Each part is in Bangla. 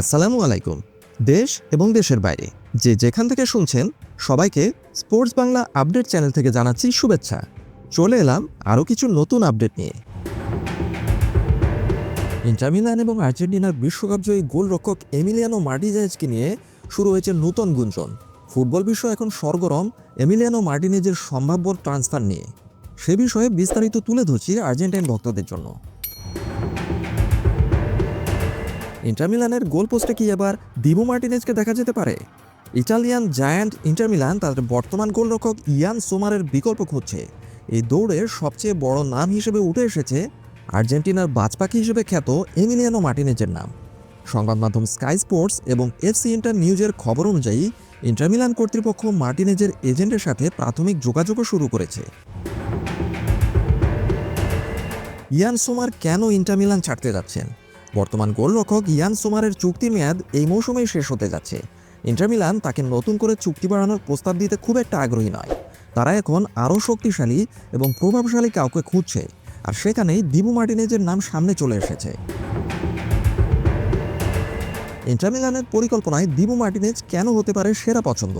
আসসালামু আলাইকুম। দেশ এবং দেশের বাইরে, যে যেখান থেকে শুনছেন, সবাইকে স্পোর্টস বাংলা আপডেট চ্যানেল থেকে জানাচ্ছি শুভেচ্ছা। চলে এলাম আরও কিছু নতুন আপডেট নিয়ে। ইন্টার মিলান এবং আর্জেন্টিনার বিশ্বকাপ জয়ী গোলরক্ষক এমিলিয়ানো মার্টিনেজকে নিয়ে শুরু হয়েছে নতুন গুঞ্জন। ফুটবল বিশ্ব এখন সরগরম এমিলিয়ানো মার্টিনেজের সম্ভাব্য ট্রান্সফার নিয়ে। সে বিষয়ে বিস্তারিত তুলে ধরছি আর্জেন্টাইন ভক্তদের জন্য। ইন্টার মিলানের গোল পোস্টে কি এবার দিবু মার্টিনেজকে দেখা যেতে পারে? ইটালিয়ান জায়ান্ট ইন্টারমিলান তাদের বর্তমান গোলরক্ষক ইয়ান সোমারের বিকল্প খুঁজছে। এই দৌড়ের সবচেয়ে বড় নাম হিসেবে উঠে এসেছে আর্জেন্টিনার বাজপাখি হিসেবে খ্যাত এমিলিয়ানো মার্টিনেজের নাম। সংবাদ মাধ্যম স্কাই স্পোর্টস এবং এফসি ইন্টার নিউজের খবর অনুযায়ী, ইন্টারমিলান কর্তৃপক্ষ মার্টিনেজের এজেন্টের সাথে প্রাথমিক যোগাযোগও শুরু করেছে। ইয়ান সোমার কেন ইন্টারমিলান ছাড়তে যাচ্ছেন? বর্তমান গোলরক্ষক ইয়ান সোমারের চুক্তির মেয়াদ এই মৌসুমেই শেষ হতে যাচ্ছে। ইন্টার মিলান তাকে নতুন করে চুক্তি বাড়ানোর প্রস্তাব দিতে খুব একটা আগ্রহী নয়। তারা এখন আরও শক্তিশালী এবং প্রভাবশালী কাউকে খুঁজছে, আর সেখানেই দিবু মার্টিনেজের নাম সামনে চলে এসেছে। ইন্টার মিলানের পরিকল্পনায় দিবু মার্টিনেজ কেন হতে পারে সেরা পছন্দ?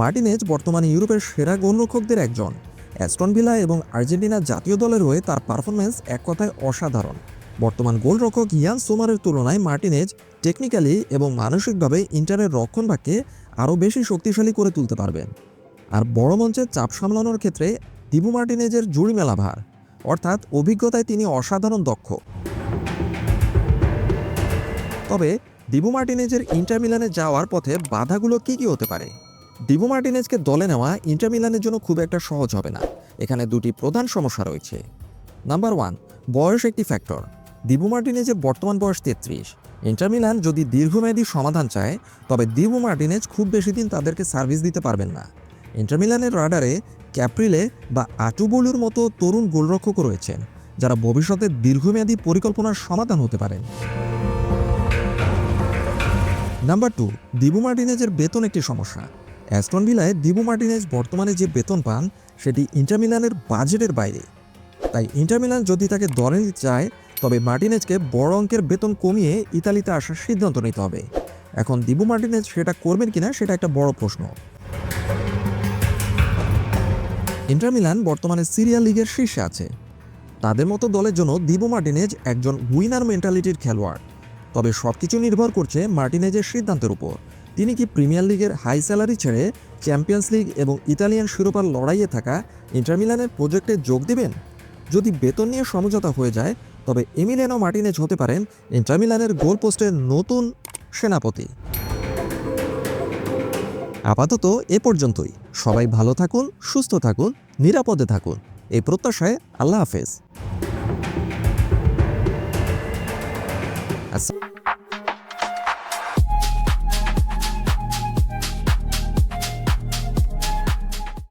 মার্টিনেজ বর্তমানে ইউরোপের সেরা গোলরক্ষকদের একজন। অ্যাস্টন ভিলা এবং আর্জেন্টিনা জাতীয় দলের হয়ে তার পারফরমেন্স এক কথায় অসাধারণ। বর্তমান গোলরক্ষক ইয়ান সোমারের তুলনায় মার্টিনেজ টেকনিক্যালি এবং মানসিকভাবে ইন্টারের রক্ষণভাগকে আরও বেশি শক্তিশালী করে তুলতে পারবেন আর বড় মঞ্চে চাপ সামলানোর ক্ষেত্রে দিবু মার্টিনেজের জুড়ি মেলা ভার অর্থাৎ অভিজ্ঞতায় তিনি অসাধারণ দক্ষ। তবে দিবু মার্টিনেজের ইন্টার মিলানে যাওয়ার পথে বাধাগুলো কি কি হতে পারে? দিবু মার্টিনেজকে দলে নেওয়া ইন্টার মিলানের জন্য খুব একটা সহজ হবে না। এখানে দুটি প্রধান সমস্যা রয়েছে। নাম্বার ওয়ান, বয়স একটি ফ্যাক্টর। দিবু মার্টিনেজের বর্তমান বয়স তেত্রিশ। ইন্টার মিলান যদি দীর্ঘমেয়াদী সমাধান চায়, তবে দিবু মার্টিনেজ খুব বেশি দিন তাদেরকে সার্ভিস দিতে পারবেন না। ইন্টার মিলানের রাডারে ক্যাপ্রিলে বা আটুবলুর মতো তরুণ গোলরক্ষক রয়েছেন, যারা ভবিষ্যতে দীর্ঘমেয়াদী পরিকল্পনার সমাধান হতে পারেন। নাম্বার টু, দিবু মার্টিনেজের বেতন একটি সমস্যা। অ্যাস্টন ভিলায় দিবু মার্টিনেজ বর্তমানে যে বেতন পান, সেটি ইন্টার মিলানের বাজেটের বাইরে। তাই ইন্টার মিলান যদি তাকে দলে চায় তবে মার্টিনেজকে বড় অঙ্কের বেতন কমিয়ে ইতালিতে আসার সিদ্ধান্ত নিতে হবে। এখন দিবু মার্টিনেজ সেটা করবেন কিনা সেটা একটা বড় প্রশ্ন। ইন্টার মিলান বর্তমানে সিরিয়া লিগের শীর্ষে আছে। তাদের মতো দলের জন্য দিবু মার্টিনেজ একজন উইনার মেন্টালিটির খেলোয়াড়। তবে সব কিছু নির্ভর করছে মার্টিনেজের সিদ্ধান্তের উপর। তিনি কি প্রিমিয়ার লিগের হাই স্যালারি ছেড়ে চ্যাম্পিয়ন্স লিগ এবং ইতালিয়ান শিরোপার লড়াইয়ে থাকা ইন্টারমিলানের প্রজেক্টে যোগ দেবেন? যদি বেতন নিয়ে সমঝোতা হয়ে যায়, তবে এমিলেনো মার্টিনেজ হতে পারেন ইন্টারমিলানের গোলপোস্টের নতুন সেনাপতি। আপাতত এ পর্যন্তই। সবাই ভালো থাকুন, সুস্থ থাকুন, নিরাপদে থাকুন। এই প্রত্যাশায় আল্লাহ হাফেজ।